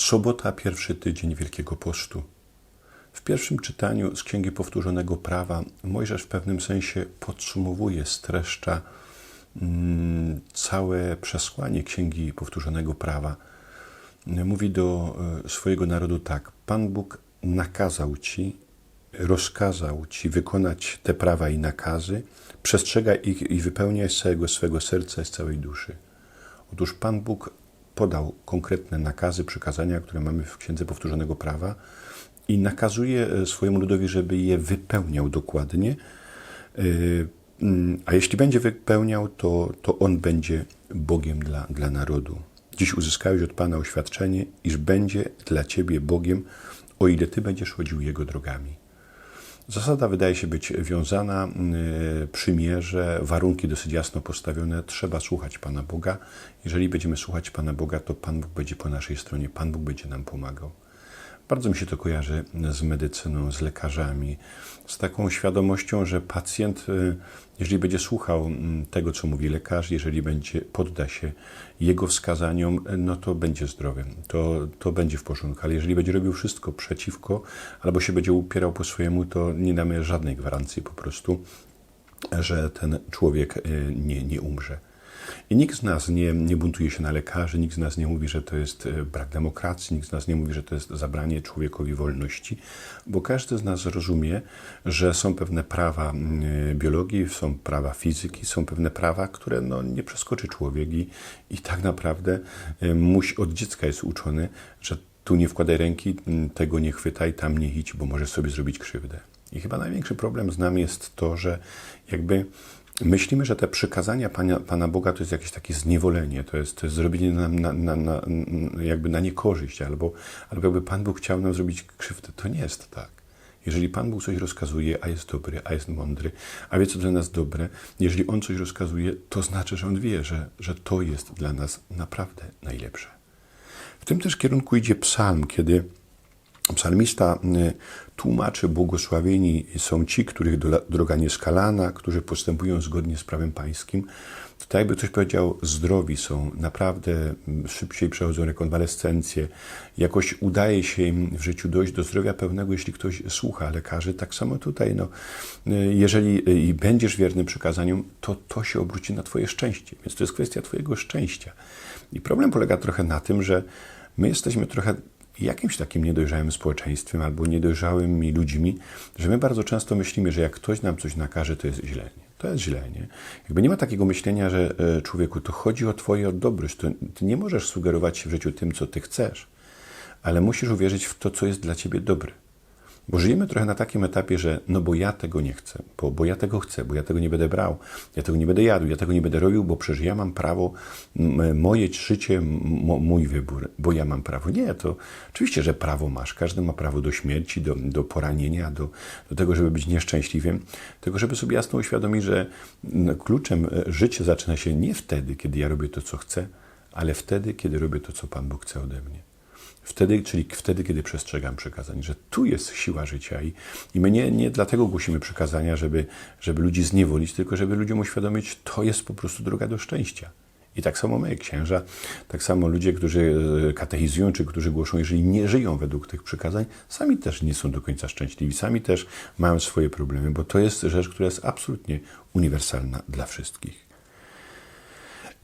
Sobota, pierwszy tydzień Wielkiego Postu. W pierwszym czytaniu z Księgi Powtórzonego Prawa Mojżesz w pewnym sensie podsumowuje, streszcza mm, całe przesłanie Księgi Powtórzonego Prawa. Mówi do e, swojego narodu tak: Pan Bóg nakazał ci, rozkazał ci wykonać te prawa i nakazy, przestrzegaj ich i wypełniaj z całego swego serca z całej duszy. Otóż Pan Bóg podał konkretne nakazy, przykazania, które mamy w Księdze Powtórzonego Prawa i nakazuje e, swojemu ludowi, żeby je wypełniał dokładnie. E, mm, A jeśli będzie wypełniał, to, to on będzie Bogiem dla, dla narodu. Dziś uzyskałeś od Pana oświadczenie, iż będzie dla ciebie Bogiem, o ile ty będziesz chodził Jego drogami. Zasada wydaje się być wiązana, y, przymierze, warunki dosyć jasno postawione. Trzeba słuchać Pana Boga. Jeżeli będziemy słuchać Pana Boga, to Pan Bóg będzie po naszej stronie, Pan Bóg będzie nam pomagał. Bardzo mi się to kojarzy z medycyną, z lekarzami, z taką świadomością, że pacjent, y, jeżeli będzie słuchał mm, tego, co mówi lekarz, jeżeli będzie podda się jego wskazaniom, no to będzie zdrowy, to, to będzie w porządku. Ale jeżeli będzie robił wszystko przeciwko, albo się będzie upierał po swojemu, to nie damy żadnej gwarancji po prostu, że ten człowiek y, nie, nie umrze. I nikt z nas nie, nie buntuje się na lekarzy, nikt z nas nie mówi, że to jest e, brak demokracji, nikt z nas nie mówi, że to jest zabranie człowiekowi wolności, bo każdy z nas rozumie, że są pewne prawa mm, biologii, są prawa fizyki, są pewne prawa, które no, nie przeskoczy człowiek i, i tak naprawdę e, musi, od dziecka jest uczony, że tu nie wkładaj ręki, tego nie chwytaj, tam nie idź, bo możesz sobie zrobić krzywdę. I chyba największy problem z nami jest to, że jakby Myślimy, że te przykazania Pana, Pana Boga to jest jakieś takie zniewolenie, to jest, to jest zrobienie nam na, na, na, jakby na niekorzyść, albo, albo jakby Pan Bóg chciał nam zrobić krzywdę. To nie jest tak. Jeżeli Pan Bóg coś rozkazuje, a jest dobry, a jest mądry, a wie, co dla nas dobre, jeżeli On coś rozkazuje, to znaczy, że On wie, że, że to jest dla nas naprawdę najlepsze. W tym też kierunku idzie psalm, kiedy Psalmista y, tłumaczy, błogosławieni są ci, których droga nieskalana, którzy postępują zgodnie z prawem pańskim. Tutaj by ktoś powiedział, zdrowi są, naprawdę mm, szybciej przechodzą rekonwalescencję, jakoś udaje się im w życiu dojść do zdrowia pełnego, jeśli ktoś słucha lekarzy. Tak samo tutaj, no, y, jeżeli y, będziesz wierny przykazaniom, to to się obróci na twoje szczęście. Więc to jest kwestia twojego szczęścia. I problem polega trochę na tym, że my jesteśmy trochę jakimś takim niedojrzałym społeczeństwem albo niedojrzałymi ludźmi, że my bardzo często myślimy, że jak ktoś nam coś nakaże, to jest źle. Nie? To jest źle, nie? Jakby nie ma takiego myślenia, że e, człowieku, to chodzi o twoje dobrość. To, ty nie możesz sugerować się w życiu tym, co ty chcesz, ale musisz uwierzyć w to, co jest dla ciebie dobre. Bo żyjemy trochę na takim etapie, że no bo ja tego nie chcę, bo, bo ja tego chcę, bo ja tego nie będę brał, ja tego nie będę jadł, ja tego nie będę robił, bo przecież ja mam prawo, moje życie, mój wybór, bo ja mam prawo. Nie, to oczywiście, że prawo masz. Każdy ma prawo do śmierci, do, do poranienia, do, do tego, żeby być nieszczęśliwym, tylko żeby sobie jasno uświadomić, że kluczem e, życia zaczyna się nie wtedy, kiedy ja robię to, co chcę, ale wtedy, kiedy robię to, co Pan Bóg chce ode mnie. Wtedy, czyli wtedy, kiedy przestrzegam przykazań, że tu jest siła życia i, i my nie, nie dlatego głosimy przykazania, żeby, żeby ludzi zniewolić, tylko żeby ludziom uświadomić, to jest po prostu droga do szczęścia. I tak samo my, księża, tak samo ludzie, którzy e, katechizują, czy którzy głoszą, jeżeli nie żyją według tych przykazań, sami też nie są do końca szczęśliwi, sami też mają swoje problemy, bo to jest rzecz, która jest absolutnie uniwersalna dla wszystkich.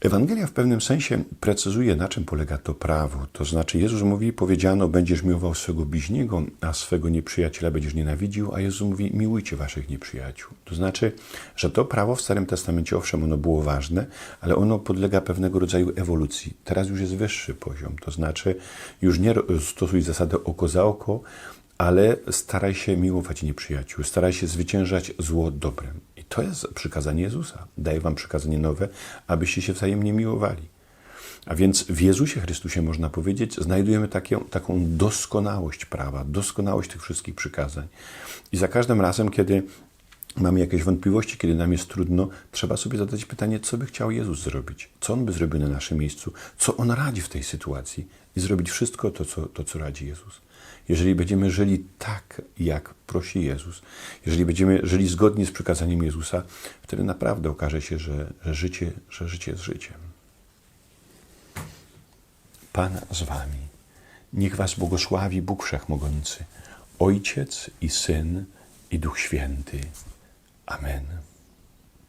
Ewangelia w pewnym sensie precyzuje, na czym polega to prawo. To znaczy, Jezus mówi, powiedziano, będziesz miłował swego bliźniego, a swego nieprzyjaciela będziesz nienawidził, a Jezus mówi, miłujcie waszych nieprzyjaciół. To znaczy, że to prawo w Starym Testamencie, owszem, ono było ważne, ale ono podlega pewnego rodzaju ewolucji. Teraz już jest wyższy poziom. To znaczy, już nie stosuj zasadę oko za oko, ale staraj się miłować nieprzyjaciół, staraj się zwyciężać zło dobrem. To jest przykazanie Jezusa. Daje wam przykazanie nowe, abyście się wzajemnie miłowali. A więc w Jezusie Chrystusie, można powiedzieć, znajdujemy takie, taką doskonałość prawa, doskonałość tych wszystkich przykazań. I za każdym razem, kiedy mamy jakieś wątpliwości, kiedy nam jest trudno, trzeba sobie zadać pytanie, co by chciał Jezus zrobić, co On by zrobił na naszym miejscu, co On radzi w tej sytuacji i zrobić wszystko to, co, to, co radzi Jezus. Jeżeli będziemy żyli tak, jak prosi Jezus, jeżeli będziemy żyli zgodnie z przykazaniem Jezusa, wtedy naprawdę okaże się, że, że, życie, że życie jest życiem. Pan z wami. Niech Was błogosławi Bóg Wszechmogący, Ojciec i Syn i Duch Święty. Amen.